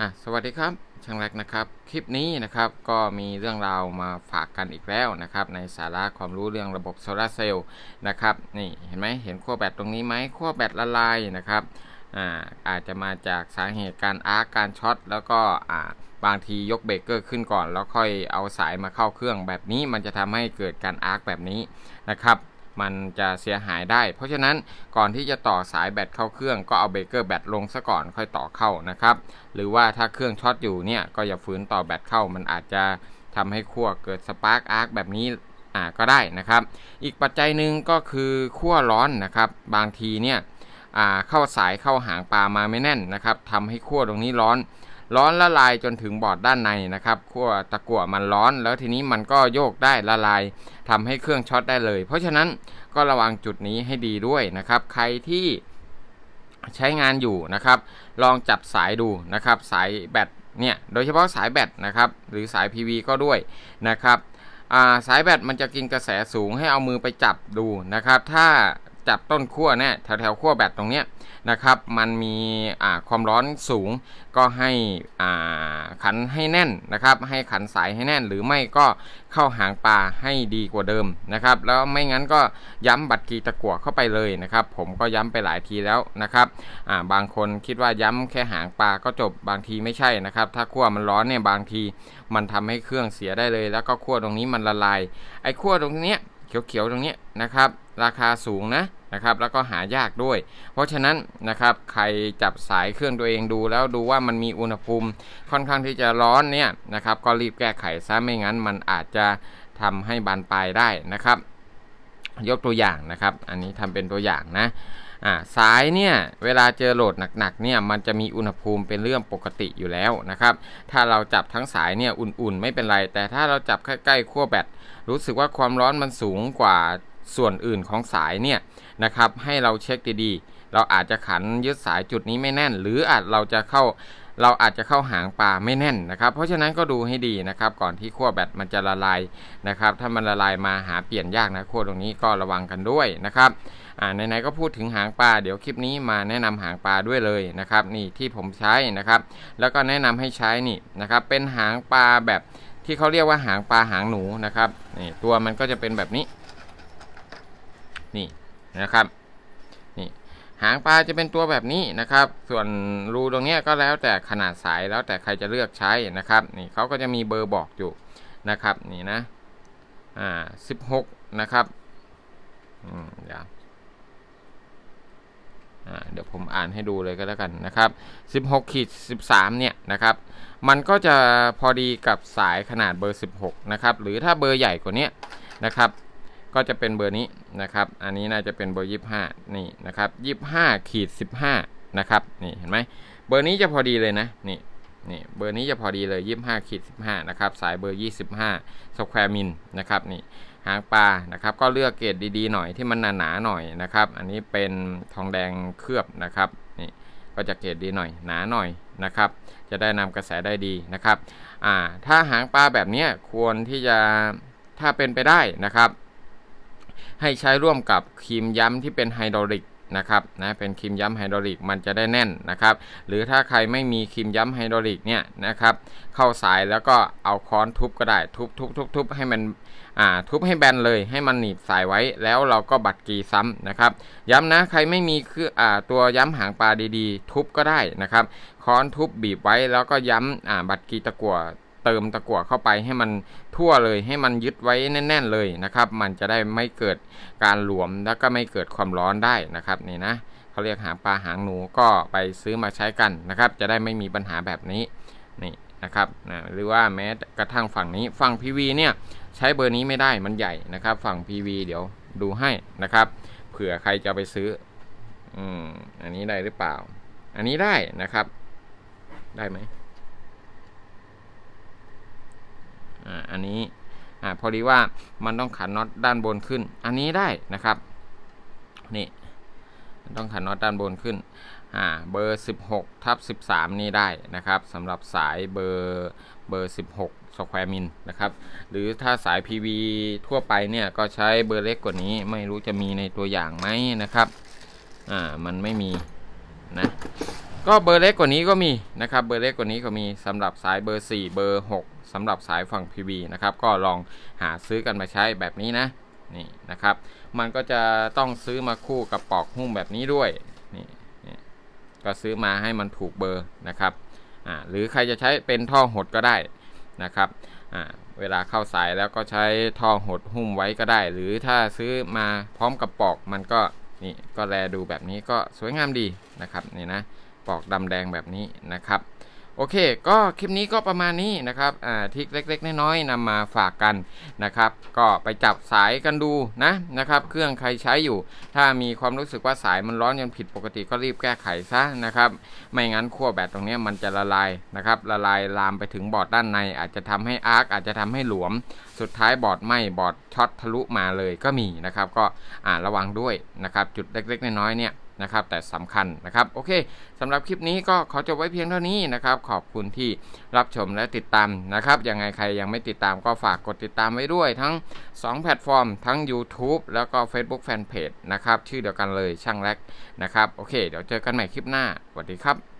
อะสวัสดีครับช่างแรกนะครับ คลิปนี้นะครับก็มีเรื่องราวมาฝากกันอีกแล้วนะครับ ในสาระความรู้เรื่องระบบโซลาร์เซลล์นะครับนี่เห็นไหมเห็นขั้วแบตตรงนี้ไหมขั้วแบตละลายนะครับอ่าอาจจะมาจากสาเหตุการอาร์กการช็อตแล้วก็อ่าบางทียกเบรกเกอร์ขึ้นก่อน แล้วค่อยเอาสายมาเข้าเครื่องแบบนี้มันจะทำให้เกิดการอาร์กแบบนี้นะครับ มันจะเสียหายได้ เพราะฉะนั้นก่อนที่จะต่อสายแบตเข้าเครื่องก็เอาเบรกเกอร์แบตลงซะก่อนค่อยต่อเข้านะครับ หรือว่าถ้าเครื่องช็อตอยู่เนี่ยก็อย่าฝืนต่อแบตเข้ามันอาจจะทำให้ขั้วเกิดสปาร์กอาร์กแบบนี้อ่าก็ได้นะครับ อีกปัจจัยหนึ่งก็คือขั้วร้อนนะครับบางทีเนี่ยอ่าเข้าสายเข้าหางปลามาไม่แน่นนะครับทำให้ขั้วตรงนี้ร้อน ร้อนละลายจนถึงบอร์ดด้านในนะครับขั้วตะกั่วมันร้อน แล้วทีนี้มันก็โยกได้ละลายทำให้เครื่องช็อตได้เลย เพราะฉะนั้นก็ระวังจุดนี้ให้ดีด้วยนะครับ ใครที่ใช้งานอยู่นะครับ ลองจับสายดูนะครับ สายแบตเนี่ยโดยเฉพาะสายแบตนะครับหรือสาย PV ก็ด้วยนะครับาสายแบตมันจะกินกระแสสูงให้เอามือไปจับดูนะครับ ถ้า จับต้นขั้วเนี่ยแถวแถวขั้วแบตตรงเนี้ยนะครับ มันมีความร้อนสูงก็ให้ขันให้แน่นนะครับ ให้ขันสายให้แน่น หรือไม่ก็เข้าหางปลาให้ดีกว่าเดิมนะครับ แล้วไม่งั้นก็ย้ำบัตรกีตะกั่วเข้าไปเลยนะครับ ผมก็ย้ำไปหลายทีแล้วนะครับาบางคนคิดว่าย้ำแค่หางปลาก็จบบางทีไม่ใช่นะครับ ถ้าขั้วมันร้อนเนี่ยบางทีมันทำให้เครื่องเสียได้เลย แล้วก็ขั้วตรงนี้มันละลาย ไอ้ขั้วตรงเนี้ย เขียวๆตรงนี้นะครับ ราคาสูงนะนะครับ แล้วก็หายากด้วย เพราะฉะนั้นนะครับใครจับสายเครื่องตัวเองดูแล้วดูว่ามันมีอุณหภูมิค่อนข้างที่จะร้อนเนี่ยนะครับ ก็รีบแก้ไขซะไม่งั้นมันอาจจะทำให้บานปลายได้นะครับ ยกตัวอย่างนะครับ อันนี้ทำเป็นตัวอย่างนะ อ่าสายเนี่ยเวลาเจอโหลดหนักๆเนี่ยมันจะมีอุณหภูมิเป็นเรื่องปกติอยู่แล้วนะครับ ถ้าเราจับทั้งสายเนี่ยอุ่นๆ ไม่เป็นไร แต่ถ้าเราจับใกล้ๆขั้วแบตรู้สึกว่าความร้อนมันสูงกว่าส่วนอื่นของสายเนี่ยนะครับให้เราเช็คดีๆ เราอาจจะขันยึดสายจุดนี้ไม่แน่น หรืออาจเราจะเข้า เราอาจจะเข้าหางปลาไม่แน่นนะครับ เพราะฉะนั้นก็ดูให้ดีนะครับ ก่อนที่ขั้วแบตมันจะละลายนะครับ ถ้ามันละลายมาหาเปลี่ยนยากนะขั้วตรงนี้ก็ระวังกันด้วยนะครับอ่าไหนๆก็พูดถึงหางปลาเดี๋ยวคลิปนี้มาแนะนำหางปลาด้วยเลยนะครับ นี่ที่ผมใช้นะครับ แล้วก็แนะนำให้ใช้นี่นะครับ เป็นหางปลาแบบที่เขาเรียกว่าหางปลาหางหนูนะครับนี่ตัวมันก็จะเป็นแบบนี้ นี่นะครับ หางปลาจะเป็นตัวแบบนี้นะครับ ส่วนรูตรงนี้ก็แล้วแต่ขนาดสายแล้วแต่ใครจะเลือกใช้นะครับ นี่เขาก็จะมีเบอร์บอกอยู่นะครับ นี่นะ อ่าสิบหกนะครับ อืมเดี๋ยวอ่าเดี๋ยวผมอ่านให้ดูเลยก็แล้วกันนะครับสิบหกขีดสิบสามเนี่ยนะครับ มันก็จะพอดีกับสายขนาดเบอร์ 16 นะครับ หรือถ้าเบอร์ใหญ่กว่านี้นะครับ ก็จะเป็นเบอร์นี้นะครับ อันนี้น่าจะเป็นเบอร์ 25 นี่นะครับ25ขีด15 นะครับ นี่เห็นไหมเบอร์นี้จะพอดีเลยนะ นี่นี่เบอร์นี้จะพอดีเลย 25ขีด15 นะครับ สายเบอร์ 25สแควร์มิลนะครับ นี่หางปลา นะครับ ก็เลือกเกรดดีๆหน่อยที่มันหนาๆหน่อยนะครับ อันนี้เป็นทองแดงเคลือบนะครับ นี่ก็จะเกรดดีหน่อย หนาหน่อยนะครับ จะได้นำกระแสได้ดีนะครับ อ่า ถ้าหางปลาแบบนี้ควรที่จะ ถ้าเป็นไปได้นะครับ ให้ใช้ร่วมกับครีมย้ำที่เป็นไฮดรอลิกนะครับนะเป็นครีมย้ำไฮดรอลิกมันจะได้แน่นนะครับ หรือถ้าใครไม่มีครีมย้ำไฮดรอลิกเนี่ยนะครับ เข้าสายแล้วก็เอาค้อนทุบก็ได้ทุบทุบทุบทุบให้มันอ่าทุบให้แบนเลยให้มันหนีบสายไว้แล้วเราก็บัดกีซ้ำนะครับ ย้ำนะใครไม่มีคืออ่าตัวย้ำหางปลาดีๆ ทุบก็ได้นะครับ ค้อนทุบบีบไว้แล้วก็ย้ำอ่าบัดกีตะกั่ว เติมตะกั่วเข้าไปให้มันทั่วเลยให้มันยึดไว้แน่น ๆ เลยนะครับ มันจะได้ไม่เกิดการหลวมแล้วก็ไม่เกิดความร้อนได้นะครับนี่นะเขาเรียกหางปลาหางหนูก็ไปซื้อมาใช้กันนะครับ จะได้ไม่มีปัญหาแบบนี้นี่นะครับนะหรือว่าแม้กระทั่งฝั่งนี้ฝั่ง PV เนี่ยใช้เบอร์นี้ไม่ได้มันใหญ่นะครับ ฝั่ง PV เดี๋ยวดูให้นะครับ เผื่อใครจะไปซื้ออืมอันนี้ได้หรือเปล่า อันนี้ได้นะครับ ได้ไหม อ่าอันนี้อ่าพอดีว่ามันต้องขันน็อตด้านบนขึ้น อันนี้ได้นะครับนี่ต้องขันน็อตด้านบนขึ้นอ่าเบอร์ 16ทับ13 นี่ได้นะครับสำหรับสายเบอร์เบอร์ 16สแควร์มิลนะครับหรือถ้าสาย PV ทั่วไปเนี่ยก็ใช้เบอร์เล็กกว่านี้ไม่รู้จะมีในตัวอย่างไหมนะครับอ่ามันไม่มีนะ ก็เบอร์เล็กกว่านี้ก็มีนะครับเบอร์เล็กกว่านี้ก็มีสำหรับสายเบอร์ 4 เบอร์ 6สำหรับสายฝั่ง PV นะครับก็ลองหาซื้อกันมาใช้แบบนี้นะนี่นะครับ มันก็จะต้องซื้อมาคู่กับปอกหุ้มแบบนี้ด้วยนี่นี่ก็ซื้อมาให้มันถูกเบอร์นะครับอ่าหรือใครจะใช้เป็นท่อหดก็ได้นะครับอ่าเวลาเข้าสายแล้วก็ใช้ท่อหดหุ้มไว้ก็ได้ หรือถ้าซื้อมาพร้อมกับปอกมันก็นี่ก็แลดูแบบนี้ก็สวยงามดีนะครับนี่นะ ปอกดำแดงแบบนี้นะครับโอเค ก็คลิปนี้ก็ประมาณนี้นะครับอ่าทิกเล็ก ๆ น้อยๆนำมาฝากกันนะครับ ก็ไปจับสายกันดูนะนะครับ เครื่องใครใช้อยู่ ถ้ามีความรู้สึกว่าสายมันร้อนจนผิดปกติก็รีบแก้ไขซะนะครับ ไม่งั้นขั้วแบตตรงนี้มันจะละลายนะครับ ละลายลามไปถึงบอร์ดด้านใน อาจจะทำให้อาร์คอาจจะทำให้หลวม สุดท้ายบอร์ดไหมบอร์ดช็อตทะลุมาเลยก็มีนะครับ ก็อ่าระวังด้วยนะครับ จุดเล็ก ๆ น้อยๆเนี่ย นะครับ แต่สำคัญนะครับ โอเคสำหรับคลิปนี้ก็ขอจบไว้เพียงเท่านี้นะครับ ขอบคุณที่รับชมและติดตามนะครับยังไงใครยังไม่ติดตามก็ฝากกดติดตามไว้ด้วย ทั้ง 2 แพลตฟอร์ม ทั้ง YouTube แล้วก็ Facebook Fanpage นะครับ ชื่อเดียวกันเลยช่างแรกนะครับ โอเค เดี๋ยวเจอกันใหม่คลิปหน้าสวัสดีครับ